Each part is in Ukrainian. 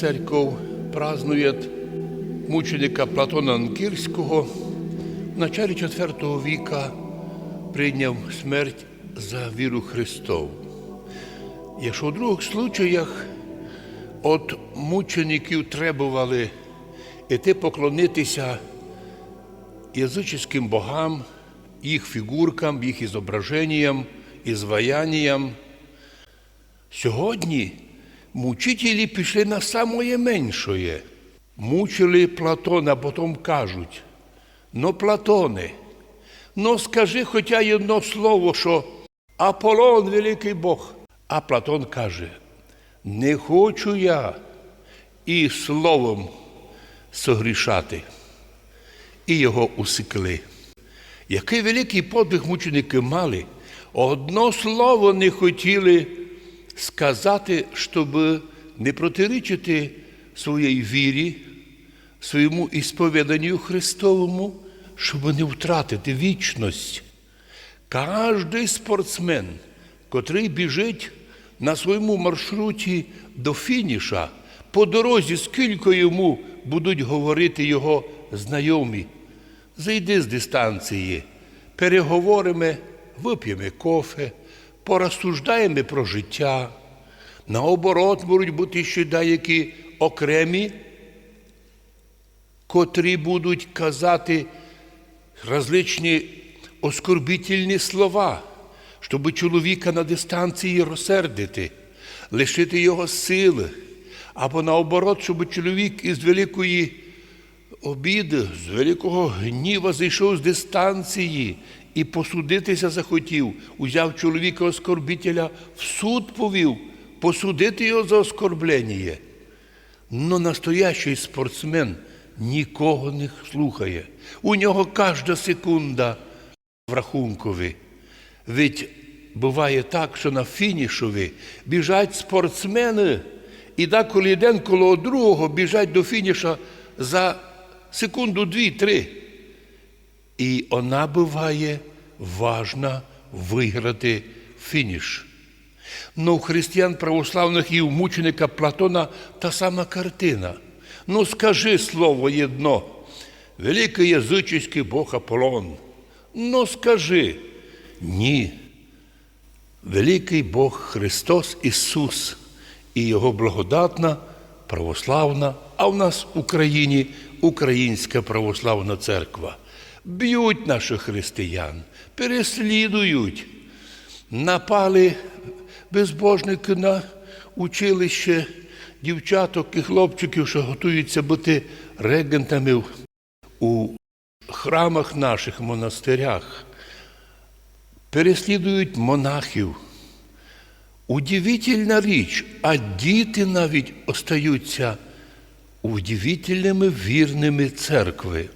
Церковь празднує мученика Платона Анкірського. В началі IV віка прийняв смерть за віру Христову. Якщо у других случаях от мучеників требували іти поклонитися язичським богам, їх фігуркам, їх ізображенням, ізваянням, Сьогодні мучителі пішли на самое меншое. Мучили Платона, потім кажуть, ну, Платоне, ну скажи хоча одно слово, що Аполлон великий Бог. А Платон каже, не хочу я і словом согрішати. І його усекли. Який великий подвиг мученики мали, одно слово не хотіли сказати, щоб не протирічити своїй вірі, своєму ісповіданню Христовому, щоб не втратити вічність. Кожний спортсмен, котрий біжить на своєму маршруті до фініша, по дорозі, скільки йому будуть говорити його знайомі, зайди з дистанції, переговоримо, вип'ємо кофе, порозсуждаємо про життя. Наоборот, можуть бути ще деякі окремі, котрі будуть казати различні оскорбітельні слова, щоб чоловіка на дистанції розсердити, лишити його сили, або наоборот, щоб чоловік із великої обіди, з великого гніва зайшов з дистанції і посудитися захотів, узяв чоловіка оскорбителя, в суд повів, посудити його за оскорблення. Но настоящий спортсмен нікого не слухає. У нього кожна секунда в рахункові. Ведь буває так, що на фінішові біжать спортсмени, і деколи один коло другого біжать до фініша за секунду, дві, три. І вона буває важна виграти фініш. Ну, у християн православних і у мученика Платона та сама картина. Ну, скажи слово єдно, великий язичний Бог Аполлон. Ну, скажи, ні. Великий Бог Христос Ісус і Його благодатна православна, а в нас в Україні Українська православна церква. Б'ють наших християн, переслідують, напали безбожники на училище дівчаток і хлопчиків, що готуються бути регентами у храмах наших монастирях, переслідують монахів. Удивительна річ, а діти навіть остаються удивительними вірними церкви.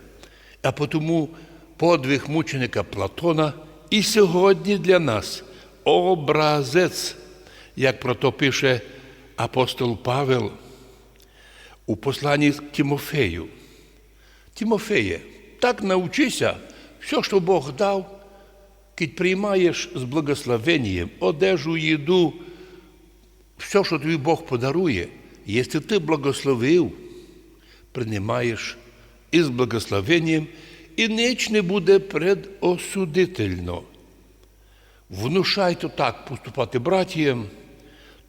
А тому подвиг мученика Платона і сьогодні для нас образець, як про то пише апостол Павел у посланні Тимофею. Тимофеє, так навчися, все, що Бог дав, кить приймаєш з благословенням, одежу, їду, все, що тобі Бог подарує, якщо ти благословив, приймаєш із благословенням, і ніч не буде предосудительно. Внушай то так поступати братіям,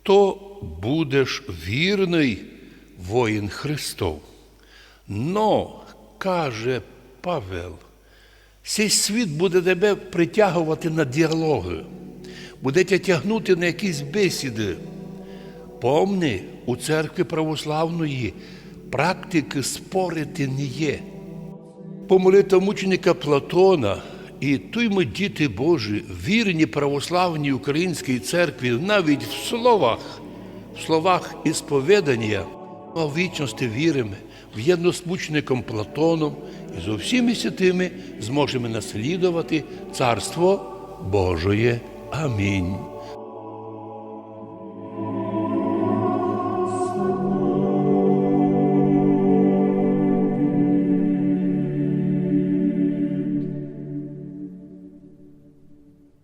то будеш вірний воїн Христов. Но, каже Павел, цей світ буде тебе притягувати на діалоги, буде тебе тягнути на якісь бесіди. Помни, у церкві православної практики спорити не є. Помолита мученика Платона і той ми діти Божі, вірні православній українській церкві, навіть в словах, в словах ісповідання, а в вічності віримо, в'єдно з мучеником Платоном і з усіми святими зможемо наслідувати Царство Божоє. Амінь.